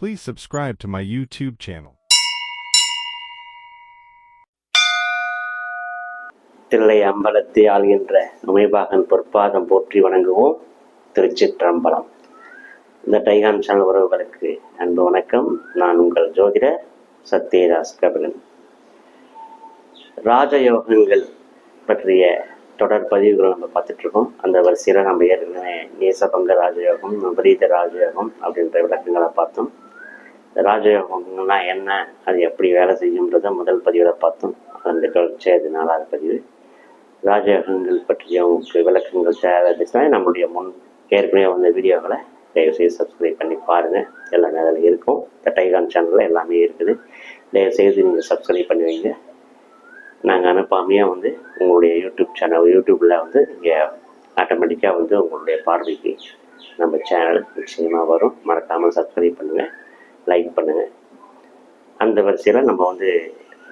Please subscribe to my YouTube channel. Thillai அம்பலத்தை ஆள்கின்ற Umaibagan பொற்பாதம் போற்றி வணங்குவோம். திருச்சிற்றம்பலம். இந்த டைகான் சேனல் உறவுகளுக்கு அன்பு வணக்கம். நான் உங்கள் ஜோதிடர் சத்யதாஸ் கபிலன். ராஜயோகங்கள் பற்றிய தொடர் பதிவுகள் நம்ம பார்த்துட்ருக்கோம். அந்த வரிசையில் நம்ம ஏற்கனவே நேசபங்க ராஜயோகம் விபரீத ராஜயோகம் அப்படின்ற விளக்கங்களை பார்த்தோம். ராஜயோகம்னா என்ன? அது எப்படி வேலை செய்யுன்றதை முதல் பதிவில் பார்த்தோம். அந்த தொடர்ச்சியாக அது நாலாவது பதிவு. ராஜயோகங்கள் பற்றிய உங்களுக்கு விளக்கங்கள் தேவை இருந்துச்சுன்னா நம்மளுடைய முன் ஏற்கனவே வந்த வீடியோக்களை தயவுசெய்து சப்ஸ்கிரைப் பண்ணி பாருங்கள் எல்லா நேரம் இருக்கும். இந்த டைகான் சேனலில் எல்லாமே இருக்குது. தயவுசெய்து நீங்கள் சப்ஸ்கிரைப் பண்ணி வைங்க. நாங்கள் அனுப்பாமையே வந்து உங்களுடைய யூடியூப் சேனல் யூடியூப்பில் வந்து நீங்கள் ஆட்டோமேட்டிக்காக வந்து உங்களுடைய பார்வைக்கு நம்ம சேனல் நிச்சயமாக வரும். மறக்காமல் சப்ஸ்கிரைப் பண்ணுங்கள் லைக் பண்ணுங்கள் அந்த வரிசையில் நம்ம வந்து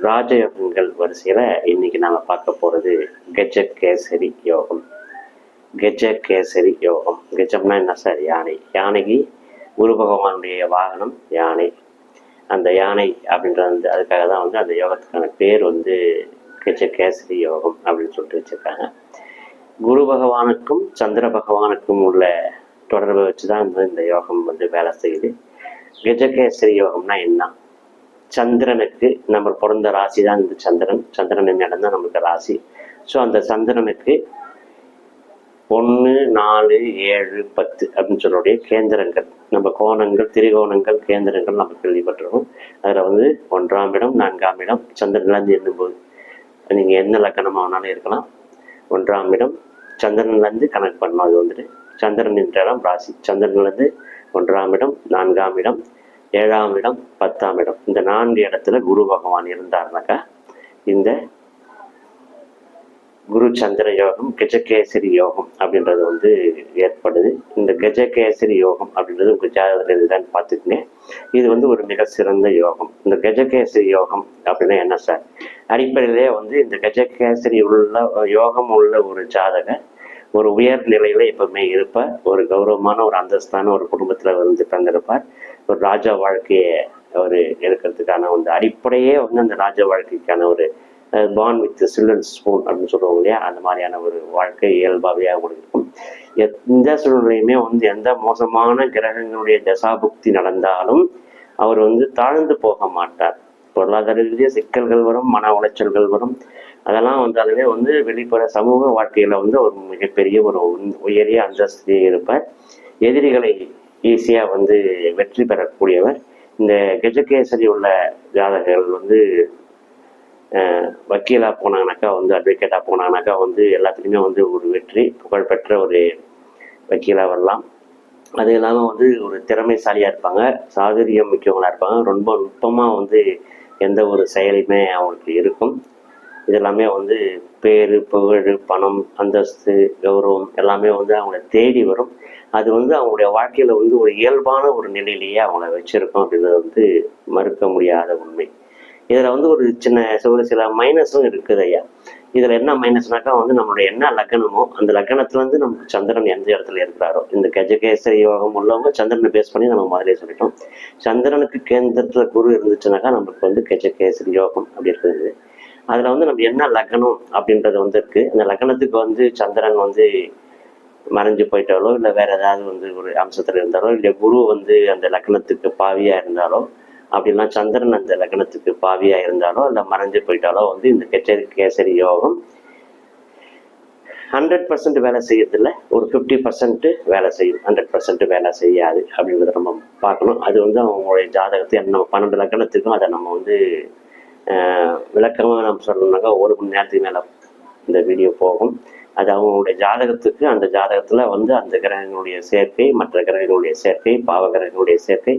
ராஜயோகங்கள் வரிசையில் இன்னைக்கு நாம் பார்க்க போகிறது கஜ கேசரி யோகம். கஜ கேசரி யோகம். கஜம்னா என்ன சார்? யானை. யானைக்கு குரு பகவானுடைய வாகனம் யானை. அந்த யானை அப்படின்றது வந்து அதுக்காக தான் வந்து அந்த யோகத்துக்கான பேர் வந்து கஜ கேசரி யோகம் அப்படின்னு சொல்லிட்டு வச்சுருக்காங்க. குரு பகவானுக்கும் சந்திர பகவானுக்கும் உள்ள தொடர்பை வச்சு தான் வந்து இந்த யோகம் வந்து வேலை செய்யுது. கஜகேசரி யோகம்னா என்ன? சந்திரனுக்கு நம்ம பிறந்த ராசி தான் இந்த சந்திரன். சந்திரன் நடந்தா நம்மளுக்கு ராசி. ஸோ அந்த சந்திரனுக்கு ஒன்று நாலு ஏழு பத்து அப்படின்னு சொல்லக்கூடிய கேந்திரங்கள். நம்ம கோணங்கள் திரிகோணங்கள் கேந்திரங்கள் நம்ம கேள்விப்பட்டிருக்கோம் அதில் வந்து ஒன்றாம் இடம் நான்காம் இடம் சந்திரன்லேருந்து எண்ணும்போது நீங்கள் எந்த லக்கணமாக வேணாலும் இருக்கலாம். ஒன்றாம் இடம் சந்திரன்லேருந்து கணக்கு பண்ணணும். அது வந்துட்டு சந்திரன் என்ற இடம் ராசி. சந்திரன்லேருந்து ஒன்றாம் இடம் நான்காம் இடம் ஏழாம் இடம் பத்தாம் இடம். இந்த நான்கு இடத்துல குரு பகவான் இருந்தாருனாக்கா இந்த குரு சந்திர யோகம் கஜகேசரி யோகம் அப்படின்றது வந்து ஏற்படுது. இந்த கஜகேசரி யோகம் அப்படின்றது உங்கள் ஜாதகத்தில் இதுதான் பார்த்துக்குங்க. இது வந்து ஒரு மிக சிறந்த யோகம். இந்த கஜகேசரி யோகம் அப்படின்னா என்ன சார்? அடிப்படையிலே வந்து இந்த கஜகேசரி உள்ள யோகம் உள்ள ஒரு ஜாதகம் ஒரு உயர் நிலையில எப்பவுமே இருப்பார் ஒரு கௌரவமான ஒரு அந்தஸ்தான ஒரு குடும்பத்துல வந்து பிறந்திருப்பார் ஒரு ராஜா வாழ்க்கையை ஒரு இருக்கிறதுக்கான வந்து அடிப்படையே வந்து அந்த ராஜா வாழ்க்கைக்கான ஒரு பான் வித் சில்ட்ரன் ஸ்பூன் அப்படின்னு சொல்லுவாங்க இல்லையா? அந்த மாதிரியான ஒரு வாழ்க்கை இயல்பாகவே கொடுக்கும். இருக்கும் எந்த சூழ்நிலையுமே வந்து எந்த மோசமான கிரகங்களுடைய தசாபுக்தி நடந்தாலும் அவர் வந்து தாழ்ந்து போக மாட்டார். பொருளாதார ரீதியாக சிக்கல்கள் வரும் மன உளைச்சல்கள் வரும். அதெல்லாம் வந்தாலுமே வந்து வெளிப்புற சமூக வாழ்க்கையில் வந்து ஒரு மிகப்பெரிய ஒரு உன்- உயரிய அந்தஸ்து இருப்பார். எதிரிகளை ஈஸியாக வந்து வெற்றி பெறக்கூடியவர். இந்த கெஜகேசரி உள்ள ஜாதகர்கள் வந்து வக்கீலாக வக்கீலா போனாங்கனாக்கா வந்து அட்வொகேட்டாக போனாங்கனாக்கா வந்து எல்லாத்துலேயுமே வந்து ஒரு வெற்றி புகழ்பெற்ற ஒரு வக்கீலா வரலாம். அது இல்லாமல் வந்து ஒரு திறமைசாலியாக இருப்பாங்க சாதுரியம் மிக்கவங்களாக இருப்பாங்க. ரொம்ப நுட்பமாக வந்து எந்த ஒரு செயலுமே அவங்களுக்கு இருக்கும். இதெல்லாமே வந்து பேர் புகழ் பணம் அந்தஸ்து கௌரவம் எல்லாமே வந்து அவங்கள தேடி வரும். அது வந்து அவங்களுடைய வாழ்க்கையில் வந்து ஒரு இயல்பான ஒரு நிலையிலேயே அவங்கள வச்சுருக்கோம் அப்படின்றது வந்து மறுக்க முடியாத உண்மை. இதில் வந்து ஒரு சின்ன ஒரு சில மைனஸும் இருக்குது ஐயா. இதில் என்ன மைனஸ்னாக்கா வந்து நம்மளுடைய என்ன லக்னமோ அந்த லக்னத்துலேருந்து நமக்கு சந்திரன் எந்த இடத்துல இருக்கிறாரோ இந்த கஜகேசரி யோகம் உள்ளவங்க சந்திரனை பேஸ் பண்ணி நம்ம முதலே சொல்லிட்டோம். சந்திரனுக்கு கேந்திரத்தில் குரு இருந்துச்சுனாக்கா நமக்கு வந்து கஜகேசரி யோகம் அப்படி இருக்குது. அதில் வந்து நம்ம என்ன லக்னம் அப்படின்றது வந்து இருக்குது அந்த லக்னத்துக்கு வந்து சந்திரன் வந்து மறைஞ்சு போயிட்டாலோ இல்லை வேற ஏதாவது வந்து ஒரு அம்சத்தில் இருந்தாலோ இல்லை குரு வந்து அந்த லக்னத்துக்கு பாவியாக இருந்தாலோ அப்படின்னா சந்திரன் அந்த லக்னத்துக்கு பாவியா இருந்தாலோ இல்லை மறைஞ்சு போயிட்டாலோ வந்து இந்த கெச்சரி கேசரி யோகம் ஹண்ட்ரட் பர்சன்ட் வேலை செய்யறதில்ல. ஒரு ஃபிஃப்டி பர்சன்ட் வேலை செய்யும். ஹண்ட்ரட் பர்சன்ட் வேலை செய்யாது அப்படின்றத நம்ம பார்க்கணும். அது வந்து அவங்களுடைய ஜாதகத்தை நம்ம பன்னெண்டு லக்கணத்துக்கும் அதை நம்ம வந்து விளக்கமாக நம்ம சொல்லணும்னாக்கா ஒரு மணி நேரத்துக்கு மேலே இந்த வீடியோ போகும். அது அவங்களுடைய ஜாதகத்துக்கு அந்த ஜாதகத்துல வந்து அந்த கிரகங்களுடைய சேர்க்கை மற்ற கிரகங்களுடைய சேர்க்கை பாவ கிரகங்களுடைய சேர்க்கை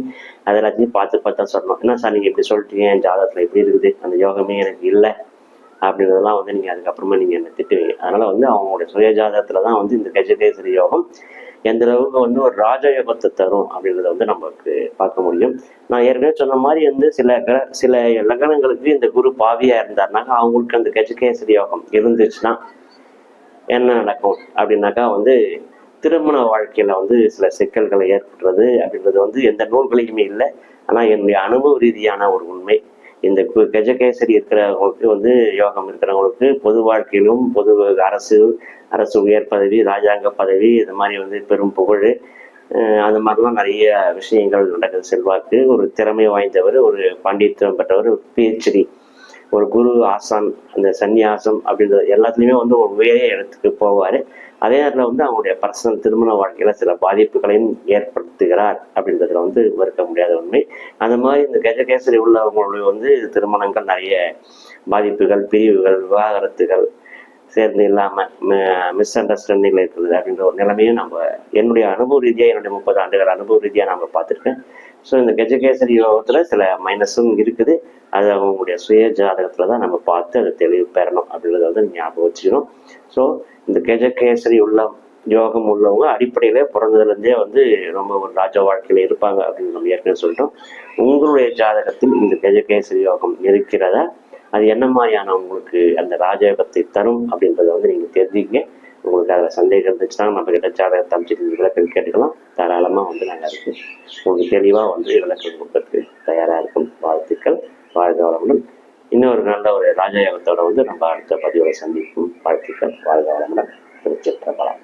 அது எல்லாத்தையும் பார்த்து பார்த்து தான் சொல்லணும். என்ன சார் நீங்க இப்படி சொல்லிட்டீங்க? என் ஜாதகத்துல எப்படி இருக்குது. அந்த யோகமே எனக்கு இல்லை. அப்படின்றதெல்லாம் வந்து நீங்க அதுக்கப்புறமா நீங்க என்ன திட்டுவீங்க. அதனால வந்து அவங்களுடைய சுய ஜாதகத்துல தான் வந்து இந்த கஜகேசரி யோகம் எந்த அளவுக்கு வந்து ஒரு ராஜயோகத்தை தரும் அப்படின்றத வந்து நமக்கு பார்க்க முடியும். நான் ஏற்கனவே சொன்ன மாதிரி வந்து சில கிர சில லக்னங்களுக்கு இந்த குரு பாவியா இருந்தாருனாக்கா அவங்களுக்கு அந்த கஜகேசரி யோகம் இருந்துச்சுன்னா என்ன நடக்கும் அப்படின்னாக்கா வந்து திருமண வாழ்க்கையில வந்து சில சிக்கல்களை ஏற்படுறது அப்படின்றது வந்து எந்த நூல்களையுமே இல்லை. ஆனால் என்னுடைய அனுபவ ரீதியான ஒரு உண்மை. இந்த கஜகேசரி இருக்கிறவங்களுக்கு வந்து யோகம் இருக்கிறவங்களுக்கு பொது வாழ்க்கையிலும் பொது அரசு அரசு உயர் பதவி ராஜாங்க பதவி இது மாதிரி வந்து பெரும் புகழ். அது அந்த மாதிரிலாம் நிறைய விஷயங்கள் நடக்குது. செல்வாக்கு ஒரு திறமை வாய்ந்தவர் ஒரு பாண்டித்யம் பெற்றவர் பிஹெச்டி ஒரு குரு ஆசான் அந்த சன்னியாசம் அப்படின்றது எல்லாத்துலேயுமே வந்து ஒரு உயரிய இடத்துக்கு போவார். அதே நேரத்தில் வந்து அவங்களுடைய பர்சனல் திருமண வாழ்க்கையில் சில பாதிப்புகளையும் ஏற்படுத்துகிறார் அப்படின்றதுல வந்து மறுக்க முடியாத உண்மை. அந்த மாதிரி இந்த கஜகேசரி உள்ளவங்களுடைய வந்து திருமணங்கள் நிறைய பாதிப்புகள் பிரிவுகள் விவாகரத்துகள் சேர்ந்து இல்லாமல் மிஸ் அண்டர்ஸ்டாண்டிங்கில் இருக்குது அப்படின்ற ஒரு நிலைமையும் நம்ம என்னுடைய அனுபவ ரீதியாக என்னுடைய முப்பது ஆண்டுகள் அனுபவ ரீதியாக நம்ம பார்த்துருக்கேன். ஸோ இந்த கஜகேசரி யோகத்தில் சில மைனஸும் இருக்குது. அது அவங்களுடைய சுய ஜாதகத்தில் தான் நம்ம பார்த்து அதை தெளிவு பெறணும் அப்படின்றத வந்து ஞாபகம் வச்சுக்கணும். ஸோ இந்த கஜகேசரி உள்ள யோகம் உள்ளவங்க அடிப்படையிலே பிறந்ததுலேருந்தே வந்து ரொம்ப ஒரு ராஜ வாழ்க்கையில் இருப்பாங்க அப்படின்னு நம்ம ஏற்கனவே சொல்லிட்டோம். உங்களுடைய ஜாதகத்தில் இந்த கஜகேசரி யோகம் இருக்கிறதா? அது என்ன மாதிரியான உங்களுக்கு அந்த ராஜயோகத்தை தரும் அப்படின்றத வந்து நீங்கள் தெரிஞ்சுக்கங்க. உங்களுக்கு அதில் சந்தேகம் இருந்துச்சுன்னா நம்ம கிட்ட ஜாதகத்தை அமைச்சிட்டு விளக்கம் கேட்டுக்கலாம். தாராளமாக வந்து நாங்கள் அதுக்கு உங்களுக்கு தெளிவாக வந்து விளக்கம் கொடுக்கறதுக்கு தயாராக இருக்கும். வாழ்த்துக்கள். வாழ்க வளமுடன். இன்னொரு நல்ல ஒரு ராஜயோகத்தோட வந்து நம்ம அடுத்த பதிவை சந்திக்கும் வாழ்த்துக்கள். வாழ்க வளமுடன். திருச்சிற்றம்பலம்.